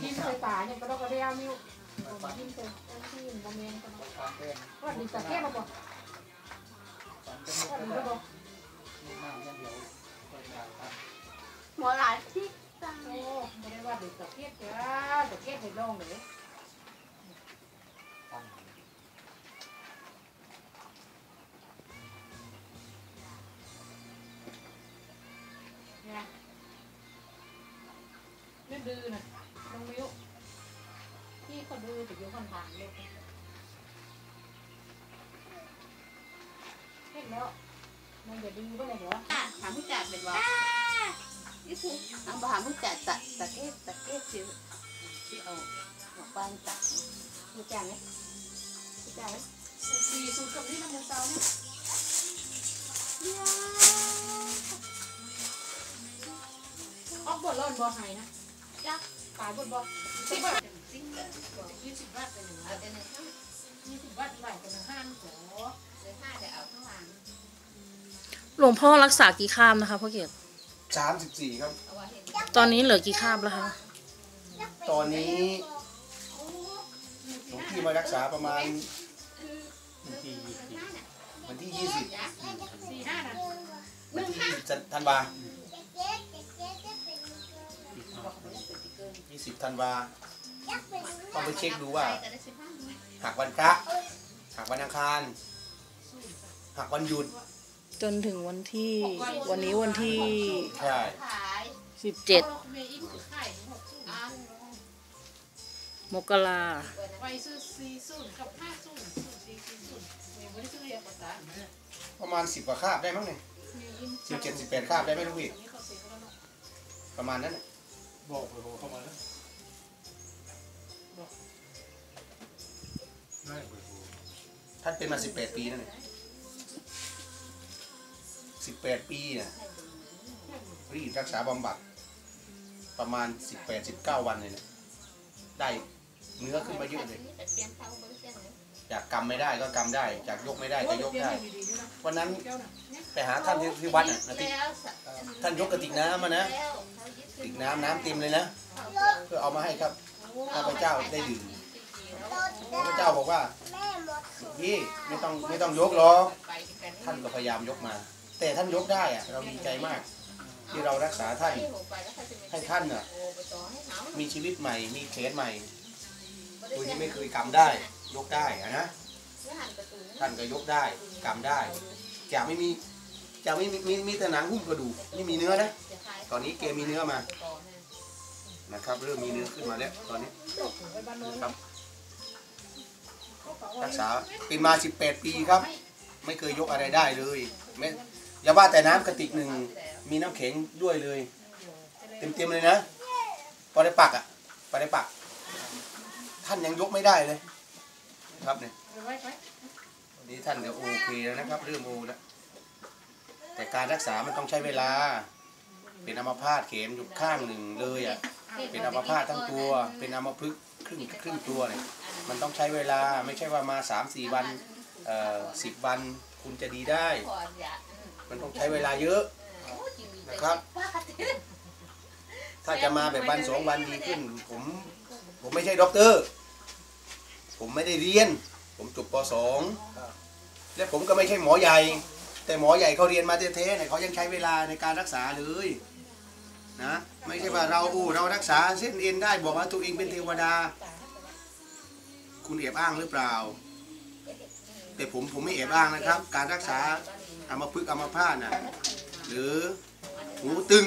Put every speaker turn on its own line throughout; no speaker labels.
กินใส่ตาเนี่ยก็ต้องกระเดียวนิ้วกินใส่ที่บะเมียนก็ต้องว่าดีแต่แค่มาบอกว่าดีก็บอก
หมอหลายที่ตัง
โอ้ไม่ได้ว่าดีแต่แค่จ้าแต่แค่ให้ลองเลยเนี่ยนี่ดื้อนะ พี่เขาดื้อแต่ยกคำถามเลยเห็นแล้วมันจะดื้อป่ะเนี่ยเหรอ
ถามผู้จัดเป็นว่านี่คือถามถามผู้จัดตัดตัดเอฟตัดเอฟสิที่เอาหมอกบ้านตัด
รู้จักไหมรู้จักไหมสี่สูตรกับนี่น้ำมันเตาเนี่ยออกบทร้อนบ่หายนะจ้ะตายบทบ่สิบบาท
ซิงเกิล
ยี่สิบบาทเป็นหนึ่ง
เอาแต่หนึ่งข้าง
ยี่สิบบาทไหลเป็นหนึ่งห้าโถ
เลยห้าเดี๋ยวเอาข้างหลัง
หลวงพ่อรักษากี่ข้ามนะคะพ่อเกียรติ
สามสิบสี่ครับ
เอาไว้เห็น
ตอนนี้เหลือกี่ข้ามแล้วคะ
ตอนนี้หลวงพี่มารักษาประมาณวันที่ยี่สิบ
สี่ห้านะ
วันที่ยี่สิบธันวายี่สิบธันวา ต้องไปเช็คดูว่า
ก็ได้สิบห้า
หักวันพระหักวันอังคารหักวันหยุด
จนถึงวันที่วันนี้วันที่
ใช่
ขาย
สิบเจ็ด
เมย์อิ่มถือไข่หกสูตร
อะ
มกรา
ไปซื้อสี่สูตรกับห้าสูตรสูตรสี่สี่สูตรเมย์ไม่ได้ซื้อเรียกภาษา
ประมาณสิบกว่าคาบได้มั้งเนี่ย
เมย์อิ่ม
สิบเจ็ดสิบแปดคาบได้ไหมลูกพี่
นี่เขาเสียเขาแล้วเนาะ
ประมาณนั้นน่ะ
บอกเบอร์โทรเข้ามาแล้ว ท่า
นเป็นมาสิบแปดปีนั่นเองสิบแปดปีน่ะรีดรักษาบำบัด ประมาณสิบแปดสิบเก้าวันเลยเนี่ยได้เนื้อขึ้นมาเยอะเลย
แต่เตรียาบริเตรียมเลย
จากกำไม่ได้ก็กำได้จากยกไม่ได้ก็ยกได้
วัน
นั้นไปหาท่านที่ที่วัดน่ะนะที่ท่านยกกระติกน้ำมานะกระติกน้ำน้ำเต็มเลยนะเพื่อเอามาให้ครับข้าพเจ้าได้ดื่ม ข้าพเจ้าบอกว่าพี่ไม่ต้องไม่ต้องยกหรอกท่านก็พยายามยกมา แต่ท่านยกได้อะเราดีใจมาก ที่เรารักษาท่าน ให้ท่านน่ะมีชีวิตใหม่ มีเขนใหม่โดยที่ไม่เคยกำได้ ยกได้อะนะท่านก็ยกได้กำได้จะไม่มีจะไม่มีมีมีแต่หนังหุ้มกระดูกไม่มีเนื้อนะตอนนี้เกมีเนื้อมานะครับ เริ่มมีเนื้อขึ้นมาแล้วตอนนี้
ไปบ้านโน้น
ครับ รักษาเป็นมา 18 ปีครับ ไม่เคยยกอะไรได้เลยไม่อย่าว่าแต่น้ำกระติกหนึ่งมีน้ำแข็งด้วยเลย เต็มๆเลยนะพอได้ปักอะพอได้ปัก ท่านยังยกไม่ได้เลยครับเนี่ย
วั
นนี้ท่านก็โอเคแล้วนะครับเริ่มโอแล้วแต่การรักษามันต้องใช้เวลา เป็นอัมพาตเข็มอยู่ข้างหนึ่งเลยอะเป็นอัมพาตทั้งตัว เป็นอัมพฤกษ์ครึ่งครึ่งตัวเนี่ย มันต้องใช้เวลาไม่ใช่ว่ามาสามสี่วันเอ่อสิบวันคุณจะดีได้ มันต้องใช้เวลาเยอะนะครับ ถ้าจะมาแบบวันสองวันดีขึ้น ผมผมไม่ใช่ด็อกเตอร์ ผมไม่ได้เรียน ผมจบปสองและผมก็ไม่ใช่หมอใหญ่ แต่หมอใหญ่เขาเรียนมาเท่ๆเนี่ยเขายังใช้เวลาในการรักษาเลยนะไม่ใช่ว่าเราอู้เรารักษาเส้นเอ็นได้บอกว่าตัวเองเป็นเทวดา คุณเอบอ้างหรือเปล่า แต่ผมผมไม่เอบอ้างนะครับ การรักษาอัมาพฤกอัมาพาตน่ะหรือหูตึง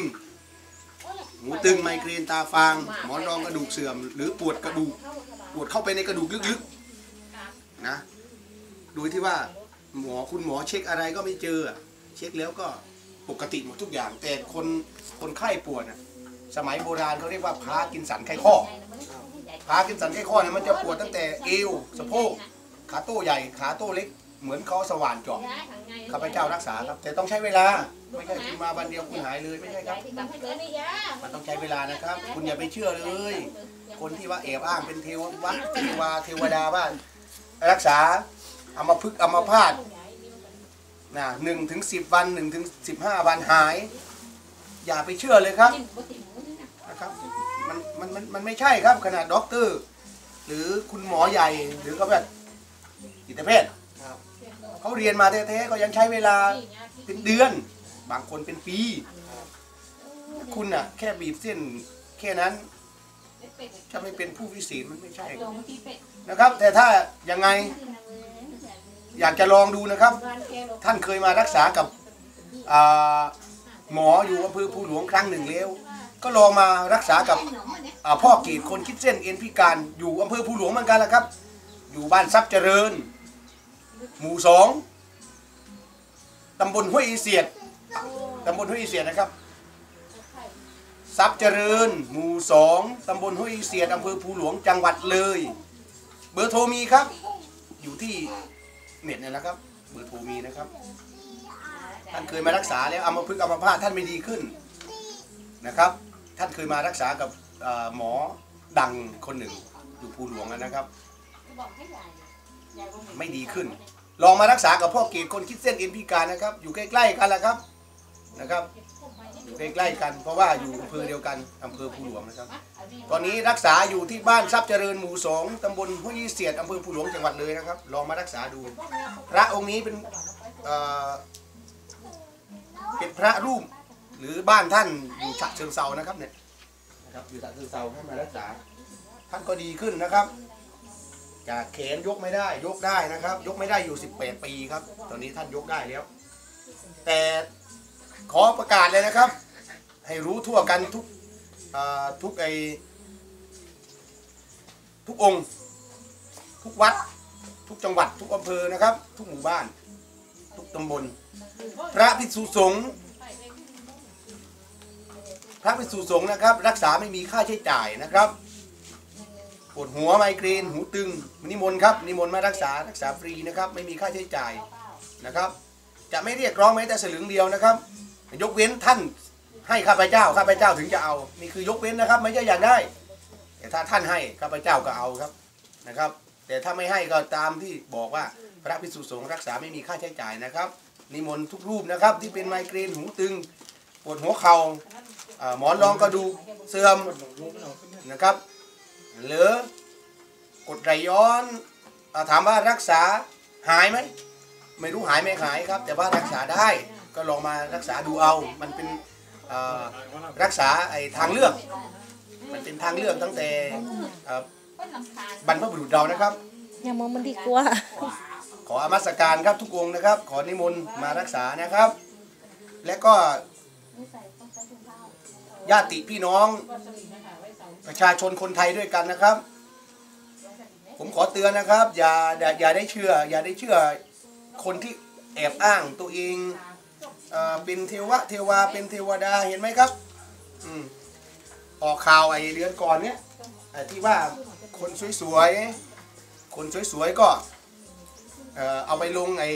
หูตึงไมเกรนตาฟาง หมอนรองกระดูกเสื่อม หรือปวดกระดูกปวดเข้าไปในกระดูกลึกๆนะโดยที่ว่าหมอคุณหมอเช็คอะไรก็ไม่เจอ เช็คแล้วก็ปกติหมดทุกอย่าง แต่คนคนไข้ปวดน่ะ สมัยโบราณเขาเรียกว่าพากินสันไข้ข้อพากินสันไข้ข้อเนี่ยมันจะปวดตั้งแต่เอวสะโพกขาโต้ใหญ่ขาโต้เล็กเหมือนเขาสว่านเจาะข้าพเจ้ารักษาครับ แต่ต้องใช้เวลาไม่ใช่คุณมาวันเดียวคุณหายเลยไม่ใช่ครับ มันต้องใช้เวลานะครับ คุณอย่าไปเชื่อเลย คนที่ว่าแอบอ้างเป็นเทววัดเทวาเทวดาว่านรักษาเอัมาพฤกษ์อัมาพาตนะหนึ่งถึงสิบวันหนึ่งถึงสิบห้าวันหาย อย่าไปเชื่อเลยครับ ครับมมันมันมันมันไม่ใช่ครับขนาดด็อกเตอร์ หรือคุณหมอใหญ่หรือเขาแบบจิตแพทย์
ครับ
เขาเรียนมาแท้ๆก็ยังใช้เวลาเป็นเดือน บางคนเป็นปีคุณน่ะ แค่บีบเส้นแค่นั้นจะไม่เป็นผู้วิเศษมันไม่ใช่นะครับ แต่ถ้ายังไง อยากจะลองดูนะครับ ท่านเคยมารักษากับอ่าหมออยู่อำเภอภูหลวงครั้งหนึ่งแล้ว ก็ลองมารักษากับพ่อเกีดคนคิดเส้นเอ็นพิการอยู่อำเภอภูหลวงเหมือนกันแหละครับ อยู่บ้านทรัพย์เจริญ หมู่สองตำบลห้วยอีเสียดตำบลห้วยอีเสียดนะครับทรัพย์เจริญ หมู่สองตำบลห้วยอีเสียดอำเภอภูหลวงจังหวัดเลย เบอร์โทรมีครับ อยู่ที่เน็ตเนี่ยนะครับ เบอร์โทรมีนะครับท่านเคยมารักษาแล้วอัมาพฤกษ์อัมาพาท่านไม่ดีขึ้นนะครับ ท่านเคยมารักษากับหมอดังคนหนึ่งอยู่ภูหลวงนะครับ ไม่ดีขึ้น ลองมารักษากับพ่อเกตคนคิดเส้นเอ็นพิการนะครับ อยู่ใกล้ๆกันแหละครับนะครับอยู่ใกล้ๆกัน เพราะว่าอยู่อำเภอเดียวกันอำเภอภูหลวงนะครับ ตอนนี้รักษาอยู่ที่บ้านทรัพย์เจริญหมู่สองตำบลห้วยเสียดอำเภอภูหลวงจังหวัดเลยนะครับ ลองมารักษาดู พระองค์นี้เป็นเอ่อเป็นพระรูป หรือบ้านท่านอยู่ฉะเชิงเซานะครับเนี่ยนะครับอยู่ฉะเชิงเซาให้มารักษา ท่านก็ดีขึ้นนะครับ จากแขนยกไม่ได้ยกได้นะครับ ยกไม่ได้อยู่ 18 ปีครับ ตอนนี้ท่านยกได้แล้ว แต่ขอประกาศเลยนะครับ ให้รู้ทั่วกันทุกอ่าทุกไอทุกองค์ ทุกวัด ทุกจังหวัด ทุกอำเภอนะครับ ทุกหมู่บ้าน ทุกตำบล พระภิกษุสงฆ์ พระภิกษุสงฆ์นะครับ รักษาไม่มีค่าใช้จ่ายนะครับปวดหัวไมเกรนหูตึงนิมนต์ครับนิมนต์มารักษารักษาฟรีนะครับ ไม่มีค่าใช้จ่ายนะครับ จะไม่เรียกร้องแม้แต่สลึงเดียวนะครับ ยกเว้นท่านให้ข้าพเจ้าข้าพเจ้าถึงจะเอานี่คือยกเว้นนะครับ ไม่ใช่อยากได้ แต่ถ้าท่านให้ข้าพเจ้าก็เอาครับนะครับ แต่ถ้าไม่ให้ก็ตามที่บอกว่าพระภิกษุสงฆ์รักษาไม่มีค่าใช้จ่ายนะครับ นิมนต์ทุกรูปนะครับ ที่เป็นไมเกรนหูตึงปวดหัวเข่า หมอนรองกระดูกเสื่อมนะครับ หรือกดไหลย้อนอาถามว่ารักษาหายไหมไม่รู้หายไม่หายครับ แต่ว่ารักษาได้ก็ลองมารักษาดูเอา มันเป็นเอ่อรักษาไอ้ทางเลือก มันเป็นทางเลือกตั้งแต่เอ่อบรรพบุรุษเรานะครับ
อย่ามองมันดีกว่า
ขออมัสการครับทุกองค์นะครับ ขอนิมนต์มารักษานะครับ และก็ ญาติพี่น้อง ประชาชนคนไทยด้วยกันนะครับ ผมขอเตือนนะครับ อย่าอย่าได้เชื่อ อย่าได้เชื่อคนที่แอบอ้างตัวเองเอเป็นเทวะเทวาเป็นเทวดาเห็นไหมครับอืออกข่าวไอ้เดือนก่อนเนี้ยที่ว่าคนสวยๆ คนสวยๆ ก็เอ่อเอาไปลงไอ้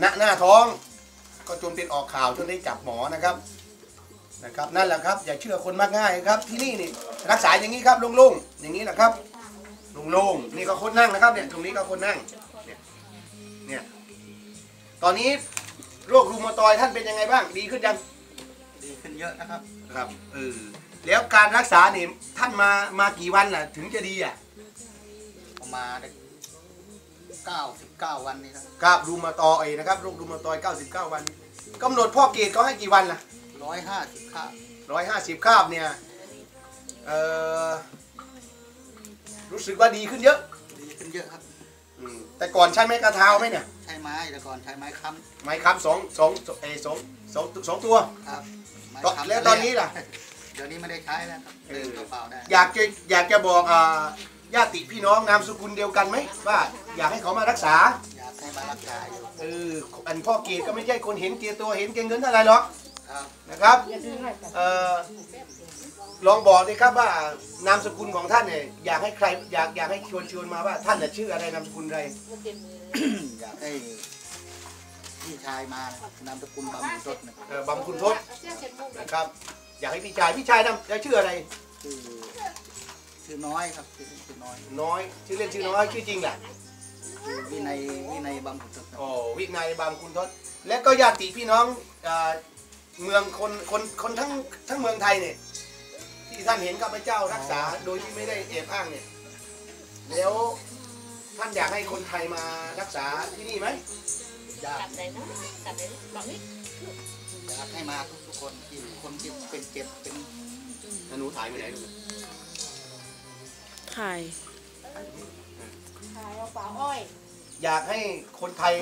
หน้าหน้าท้อง ก็จนเป็นออกข่าวจนได้จับหมอนะครับ นะครับนั่นแหละครับอย่าเชื่อคนมากง่ายครับที่นี่นี่รักษาอย่างนี้ครับโล่งๆอย่างนี้แหละครับโล่งๆนี่ก็คนนั่งนะครับเนี่ยตรงนี้ก็คนนั่งเนี่ยเนี่ยตอนนี้โรครูมาตอยด์ท่านเป็นยังไงบ้าง ดีขึ้นยัง
ดีขึ้นเยอะนะครับ
ครับเออแล้วการรักษาเนี่ยท่านมามากี่วันล่ะ ถึงจะดีอะ
ประมาณเก้าสิบเก้าวันนี้ครับ
ครับรูมาตอยด์นะครับโรครูมาตอยด์99วันกำหนดพ่อเกตเขาให้กี่วันล่ะ
ร้อยห้าสิบข้า
ร้อยห้าสิบคาบเนี่ยเอ่อรู้สึกว่าดีขึ้นเยอะ
ดีขึ้นเยอะครับ
อืมแต่ก่อนใช้ไม้กระเท้าไหมเนี่ย
ใช้ไม้แต่ก่อนใช้ไม้ค้
ไม้ค้ำสองสองเออสองสองสองตัวำ
ครับไม้
ตอน
ค้ำ
แล้วตอนนี้ล่ะ
เดี๋ยวนี้ไม่ได้ใช้แล้วครับ
เออ
เดินเปล่าๆได้
อยากจะอยากจะบอกอ่าญาติพี่น้องนามสกุลเดียวกันไหมว่าอยากให้เขามารักษา
อยากให้มารักษาอยู่
เอออันพ่อเกตก็ไม่ใช่คนเห็นเกียตัวเห็นเกียเงินเท่าไหรหรอก
ครับ
นะครับเอ่อลองบอกดิครับว่านามสกุลของท่านเนี่ยอยากให้ใครอยากอยากให้ชวนชวนมาว่า ท่านน่ะชื่ออะไรนามสกุลอะไร
อยากให้พี่ชายมานามสกุลบำรุงรถนะครับ
เอ่อบำคุณทศนะครับ อยากให้พี่ชายพี่ชายนำจะชื่ออะไร
ชื่อชื่อน้อยครับชื่อชื่อน้อย
น้อย ชื่อเล่นชื่อน้อยชื่อจริงแหละ
ชื่อวินัยวินัยบำรุงรถครับ
โอ้วินัยบำคุณทศและก็ญาติพี่น้องเอ่อ เมืองคนคนคนทั้งทั้งเมืองไทยเนี่ย ที่ท่านเห็นข้าพเจ้ารักษาโดยที่ไม่ได้แอบอ้างเนี่ย แล้วท่านอยากให้คนไทยมารักษาที่นี่ไหม
อยาก
ไหนนะกลับไหนบอกนี่
อยากให้มาทุกๆคนที่คนที่เป็นเจ็บเป็น
แล้วหนูถ่ายไปไหนลูก
ถ่าย
ขายเอาฝาอ้อย
อยากให้คนไทย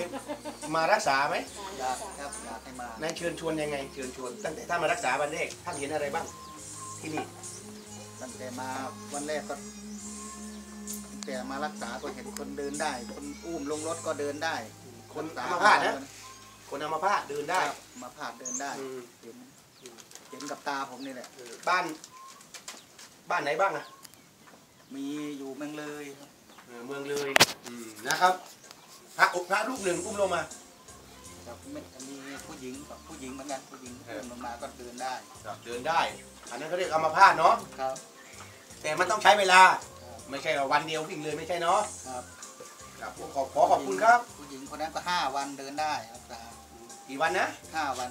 มารักษาไหม
อยากครับอยากให้มา
นายเชิญชวนยังไงเชิญชวน ตั้งแต่ท่านมารักษาวันแรกท่านเห็นอะไรบ้าง ที่นี่
ตั้งแต่มาวันแรกก็ตั้งแต่มารักษาก็เห็นคนเดินได้ คนอุ้มลงรถก็เดินได้
คน
รั
อั
กษ
มพาตนะคนอัมพาตเดินได้
ครับมาพาดเดินได้
อืม
เห็นเห็นกับตาผมนี่แหละ
เออบ้านบ้านไหนบ้างอะ
มีอยู่เมืองเลยครับ
เออเมืองเลยอืมนะครับ พระอุพระรูปหนึ่งอุ้มลงมา
ครับไม่มีผู้หญิงกับผู้หญิงเหมือนกันผู้หญิง
เออ
เดินลงมาก็เดินได้
เดินได้ อันนั้นเขาเรียกอัมพาตเนาะ
ครับ
แต่มันต้องใช้เวลา
ครับ
ไม่ใช่ว่าวันเดียววิ่งเลยไม่ใช่เนาะ
ครับ
ครับขอขอขอบคุณครับ
ผู้หญิงคนนั้นก็ห้าวันเดินได้รักษา
กี่วันนะ
ห้าวัน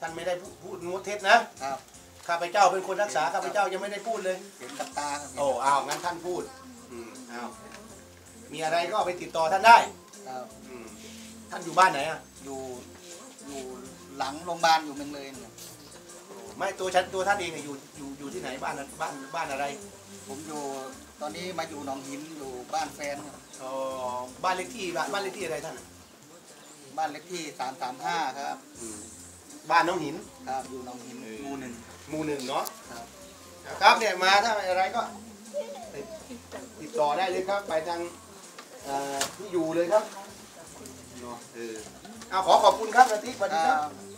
ท่านไม่ได้พูดพูดงดเท็จนะครับข้าพเจ้าเป็นคนรักษาข้าพเจ้ายังไม่ได้พูดเลย
เห็นกับตาครับ
โอ้อ้าวงั้นท่านพูดอืมอ้าวมีอะไรก็ไปติดต่อท่านได้
ครับ
อืมท่านอยู่บ้านไหนอะ
อยู่อยู่หลังโรงพยาบาลอยู่เมืองเลยเนี่ย
ไม่ตัวฉันตัวท่านเองเนี่ยอยู่อยู่อยู่ที่ไหนบ้านบ้านบ้านอะไร
ผมอยู่ตอนนี้มาอยู่หนองหินอยู่บ้านแฟนครับ
อ๋อบ้านเลขที่บ้านบ้านเลขที่อะไรท่านอะ
บ้านเลขที่สามสามห้าครับ
อืมบ้านน้องหิน
ครับอยู่หนองหินหมู่หนึ่ง
หมู่หนึ่งเนาะ
ครับ
ครับเนี่ยมาถ้าอะไรก็ติดต่อได้เลยครับไปทางเอ่อ ที่อยู่เลยครับเออเอาขอขอบคุณครับนาทิสวัสดี
ค
ค
รับ